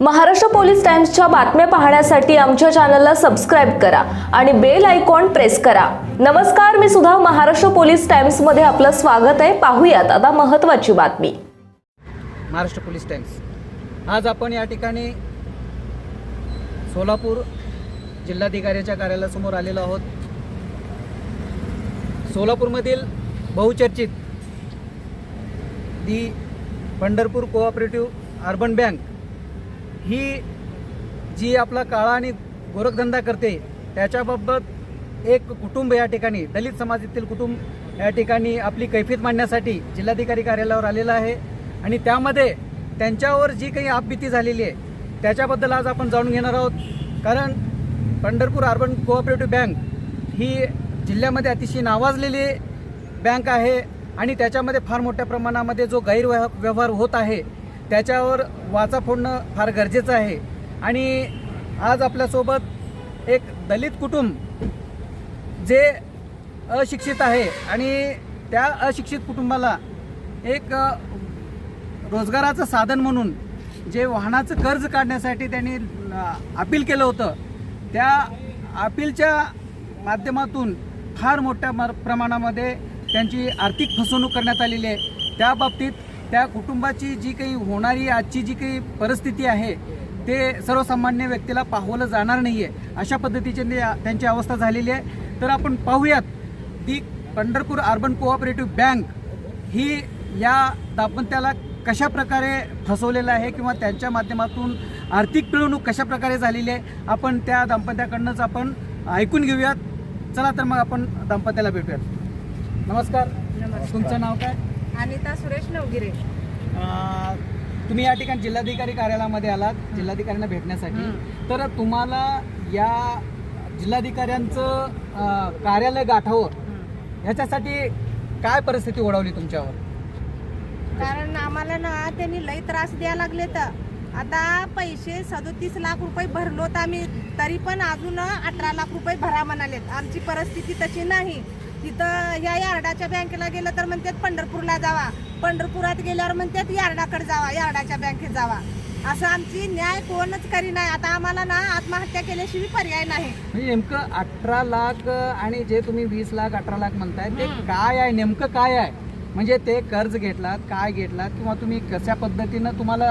Maharashtra police टाइम्सच्या बातम्या पाहण्यासाठी आमच्या चॅनलला सबस्क्राईब करा आणि बेल आयकॉन प्रेस करा. नमस्कार मी सुद्धा महाराष्ट्र पोलीस टाइम्समध्ये आपलं स्वागत आहे. पाहूयात आता महत्वाची बातमी. Maharashtra police times. आज आपण या ठिकाणी सोलापूर जिल्हाधिकाऱ्याच्या कार्यालयासमोर आलेलो आहोत. सोलापूरमधील बहुचर्चित the Pandharpur cooperative urban bank ही जी आपला काळा आणि गोरखधंदा करते त्याच्याबाबत एक कुटुंब या ठिकाणी दलित समाजातील कुटुंब या ठिकाणी आपली कैफीत मांडण्यासाठी जिल्हाधिकारी कार्यालयावर आलेलं आहे. आणि त्यामध्ये त्यांच्यावर जी काही आपबीती झालेली आहे त्याच्याबद्दल आज आपण जाणून घेणार आहोत. कारण पंढरपूर अर्बन कोऑपरेटिव्ह बँक ही जिल्ह्यामध्ये अतिशय नावाजलेली बँक आहे. आणि त्याच्यामध्ये फार मोठ्या प्रमाणामध्ये जो गैरव्यवहार व्यवहार होत आहे त्याच्यावर वाचा फोडणं फार गरजेचं आहे. आणि आज आपल्यासोबत एक दलित कुटुंब जे अशिक्षित आहे आणि त्या अशिक्षित कुटुंबाला एक रोजगाराचं साधन म्हणून जे वाहनाचं कर्ज काढण्यासाठी त्यांनी अपील केलं होतं त्या अपीलच्या माध्यमातून फार मोठ्या प्रमाणामध्ये त्यांची आर्थिक फसवणूक करण्यात आलेली आहे. त्या बाबतीत त्या कुटुंबाची जी काही होणारी आजची जी काही परिस्थिती आहे ते सर्वसामान्य व्यक्तीला पाहवलं जाणार नाही आहे अशा पद्धतीची त्यांची अवस्था झालेली आहे. तर आपण पाहूयात ती पंढरपूर अर्बन कोऑपरेटिव्ह बँक ही या दाम्पत्याला कशा प्रकारे फसवलेलं आहे किंवा त्यांच्या माध्यमातून आर्थिक पिळवणूक कशा प्रकारे झालेली आहे आपण त्या दाम्पत्याकडनंच आपण ऐकून घेऊयात. चला तर मग आपण दाम्पत्याला भेटूयात. नमस्कार. तुमचं नाव काय? अनिता सुरेश नवगिरे तुम्ही या ठिकाणी जिल्हाधिकारी कार्यालयामध्ये आलात जिल्हाधिकाऱ्यांना भेटण्यासाठी. तर तुम्हाला या जिल्हाधिकाऱ्यांचं अं, कार्यालय गाठावं ह्याच्यासाठी काय परिस्थिती ओढवली तुमच्यावर? कारण आम्हाला ना त्यांनी लई त्रास द्यायला लागले तर आता पैसे सदोतीस लाख रुपये भरलो तर आम्ही तरी पण अजून अठरा लाख रुपये भरा म्हणालेत. आमची परिस्थिती तशी नाही. तिथं ह्या यार्डाच्या बँकेला गेलं तर म्हणतात पंढरपूरला जावा. पंढरपुरात गेल्यावर म्हणतात यार्डाकडे जावा यार्डाच्या बँकेत जावा. असं आमची न्याय कोणच करी नाही. आता आम्हाला ना आत्महत्या केल्याशिवाय पर्याय नाही. म्हणजे नेमकं अठरा लाख आणि जे तुम्ही वीस लाख अठरा लाख म्हणताय ते. काय आहे? नेमकं काय आहे? म्हणजे ते कर्ज घेतलात काय घेतलात किंवा तुम्ही कशा पद्धतीनं तुम्हाला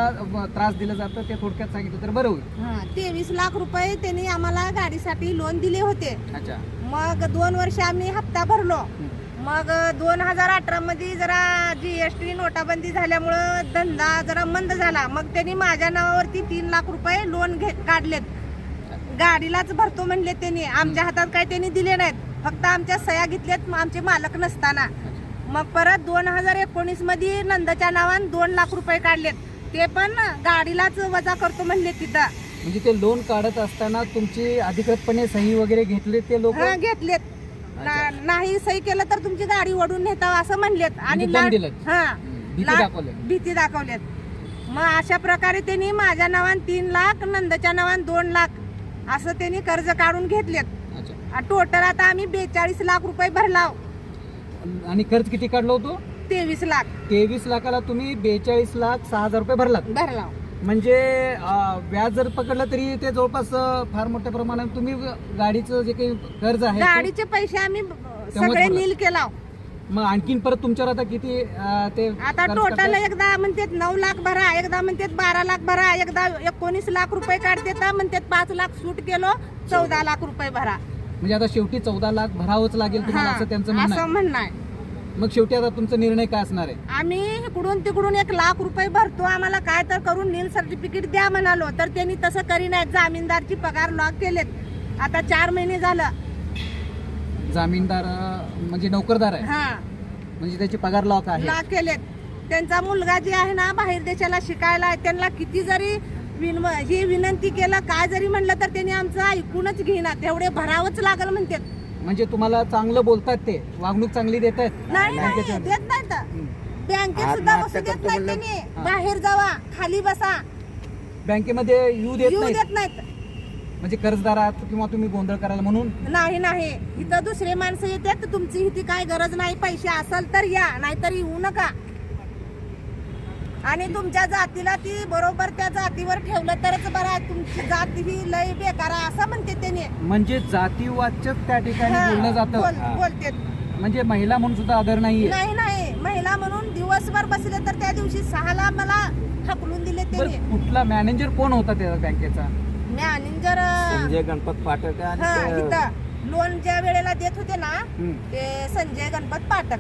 त्रास दिलं जातं ते थोडक्यात सांगितलं तर बरं होईल. हा तेवीस लाख रुपये त्यांनी आम्हाला गाडीसाठी लोन दिले होते. अच्छा. मग दोन वर्ष आम्ही हप्ता भरलो. मग दोन हजार अठरा मध्ये जरा जीएसटी नोटाबंदी झाल्यामुळं धंदा जरा मंद झाला. मग त्यांनी माझ्या नावावरती तीन लाख रुपये लोन घे काढलेत. गाडीलाच भरतो म्हणले त्यांनी. आमच्या हातात काय त्यांनी दिले नाहीत. फक्त आमच्या सह्या घेतल्यात आमचे मालक नसताना. मग परत दोन हजार एकोणीसमध्ये नंदच्या नावान दोन लाख रुपये काढलेत. ते पण गाडीलाच वजा करतो म्हणले तिथं. म्हणजे ते लोन काढत असताना तुमची अधिकृतपणे सही वगैरे घेतली ते लोक? हा घेतलेत. ना- नाही सही केलं तर तुमची गाडी ओढून नेता असं म्हणलेत. आणि म्हणजे दम लाट- दिलेत. हा भीती लाट- दाखवली. भीती दाखवलेत. मग अशा प्रकारे त्यांनी माझ्या नावान तीन लाख नंदच्या नावान दोन लाख असं त्यांनी कर्ज काढून घेतलेत. अच्छा. टोटल आता आम्ही बेचाळीस लाख रुपये भरलाव आणि कर्ज किती काढलं होतं? तेवीस लाख. तेवीस लाखाला तुम्ही बेचाळीस लाख सहा हजार रुपये भरलात. भरलाव म्हणजे अं, व्याज जर पकडलं तरी ते जवळपास अं, फार मोठ्या प्रमाणात तुम्ही गाडीचं जे काही कर्ज आहे ते- गाडीचे पैसे आम्ही सगळे भरला. नील केलाव मग आणखीन परत तुमच्यावर आता किती अं, ते आता कर्ज टोटल? एकदा म्हणतात नऊ लाख भरा एकदा म्हणतात बारा लाख भरा एकदा एकोणीस लाख रुपये काढतात म्हणतात पाच लाख सूट केलो चौदा लाख रुपये भरा. म्हणजे आता शेवटी चौदा लाख भरावंच लागेल तुम्हाला असं त्यांचं म्हणणं असं आहे. म्हणणं आहे. मग शेवटी आता तुमचा निर्णय काय असणार आहे? आम्ही इकडून तिकडून एक लाख रुपये भरतो. आम्हाला काय तर करून नील सर्टिफिकेट द्या म्हणालो तर त्यांनी तसं करी नाहीत. जामीनदारची पगार लॉक केलेत. आता चार महिने झालं. जामीनदार अं, म्हणजे नोकरदार आहे. हा. म्हणजे त्याची पगार लॉक आहे. लॉक केलेत. त्यांचा मुलगा जे आहे ना बाहेर देशाला शिकायला आहे, त्यांना किती जरी विन ही विनंती केलं काय जरी म्हणलं तर त्यांनी आमचं ऐकूनच घेईना. तेवढे भरावंच लागल म्हणतात. म्हणजे तुम्हाला चांगलं बोलतात ते. वागणूक चांगली देत आहेत. नाही नाही देत नाहीत. बँकेत सुद्धा बसू देत नाहीत त्यांनी. बाहेर जावा खाली बसा. बँकेमध्ये येऊ देत येऊ नाहीत. देत नाहीत. म्हणजे कर्जदार आहात किंवा तुम्ही गोंधळ करायला म्हणून? नाही नाही. इथं दुसरे माणसं येतात. तुमची इथे काय गरज नाही. पैसे असेल तर या नाहीतर येऊ नका. आणि तुमच्या जातीला ती बरोबर त्या जातीवर ठेवलं तरच बरं आहे. तुमची जात ही लय बेकार आहे असं म्हणते त्याने. म्हणजे जातीवाचक त्या ठिकाणी हा, बोललं जातं. बोल- बोलते. म्हणजे महिला म्हणून सुद्धा आदर नाहीये. नाही नाही. महिला म्हणून दिवसभर बसले तर त्या दिवशी सहाला मला हकलून दिले बरं त्याने. कुठला मॅनेजर कोण होता त्या बँकेचा? मॅनेजर संजय गणपत पाठक हा आणि इथं. लोन ज्या वेळेला देत होते ना हम्म. ते संजय गणपत पाठक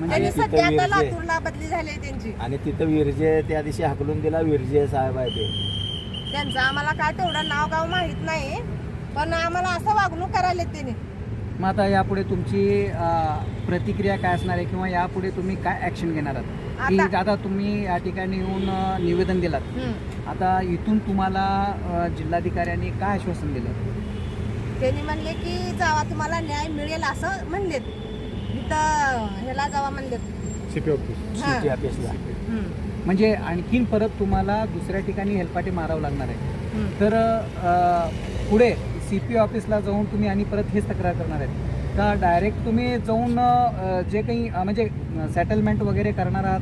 म्हणजे त्यांनी तिथं सध्या आता विरजे. लातूरला बदली झाली आहे त्यांची. आणि तिथं विरजे त्या दिवशी हाकलून दिला विरजे साहेब आहे ते. त्यांचं आम्हाला काय तेवढं नाव गाव माहीत नाही पण आम्हाला असं वागणूक करायला त्यांनी मग आता यापुढे तुमची अं, प्रतिक्रिया काय असणार आहे किंवा यापुढे तुम्ही काय ऍक्शन घेणार आहात? की आता- आता तुम्ही या ठिकाणी येऊन अं, निवेदन दिलात. आता इथून तुम्हाला अं, जिल्हाधिकाऱ्यांनी काय आश्वासन दिलं? त्यांनी म्हणले की जावा तुम्हाला न्याय मिळेल असं म्हणलेत. ह्याला जावा म्हणलेत हा. सिटी ऑफिसला हम्म. म्हणजे आणखीन परत तुम्हाला दुसऱ्या ठिकाणी हेलपाटे मारावं लागणार आहे. हम्म. तर अं, पुढे सी पी ऑफिसला जाऊन तुम्ही आणि परत हेच तक्रार करणार आहेत. का डायरेक्ट तुम्ही जाऊन अं, जे काही अं, म्हणजे सेटलमेंट वगैरे करणार आहात.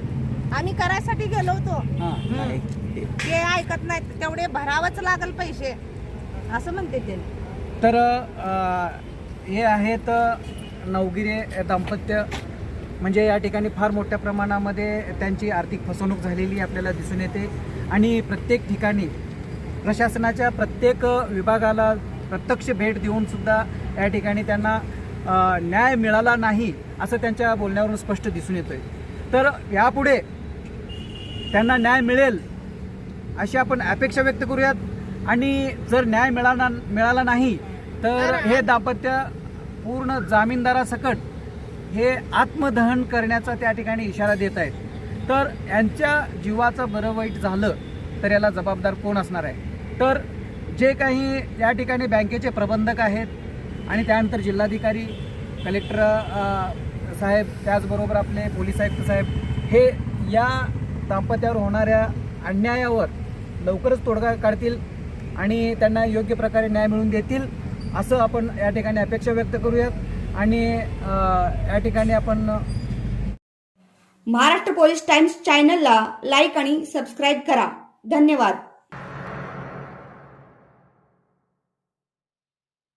आम्ही करायसाठी गेलो होतो. हां. ते ऐकत नाहीत तेवढे भरावंच लागल पैसे. असं म्हणते ते. तर अ, हे आहेत नवगिरे दाम्पत्य म्हणजे या ठिकाणी फार मोठ्या प्रमाणामध्ये त्यांची आर्थिक फसवणूक झालेली आपल्याला दिसून येते. आणि प्रत्येक ठिकाणी प्रशासनाच्या प्रत्येक विभागाला प्रत्यक्ष भेट देऊन सुद्धा या ठिकाणी त्यांना न्याय मिळाला नाही असं त्यांच्या बोलण्यावरून स्पष्ट दिसून येतोय. तर यापुढे त्यांना न्याय मिळेल अशी आपण अपेक्षा व्यक्त करूयात. आणि जर न्याय मिळाला मिळाला नाही तर हे दाम्पत्य पूर्ण जामीनदारासकट हे आत्मदहन करण्याचा त्या ठिकाणी इशारा देत आहेत. तर यांच्या जीवाचं बरं वाईट झालं तर याला जबाबदार कोण असणार आहे? तर जे काही या ठिकाणी बँकेचे प्रबंधक आहेत आणि त्यानंतर जिल्हाधिकारी कलेक्टर साहेब त्याचबरोबर आपले पोलीस आयुक्त साहेब हे या दाम्पत्यावर होणाऱ्या अन्यायावर लवकरच तोडगा काढतील आणि त्यांना योग्य प्रकारे न्याय मिळवून देतील. असं आपण या ठिकाणी अपेक्षा व्यक्त करूयात. आणि या ठिकाणी आपण महाराष्ट्र पोलीस टाइम्स चॅनलला लाईक आणि सबस्क्राईब करा. धन्यवाद.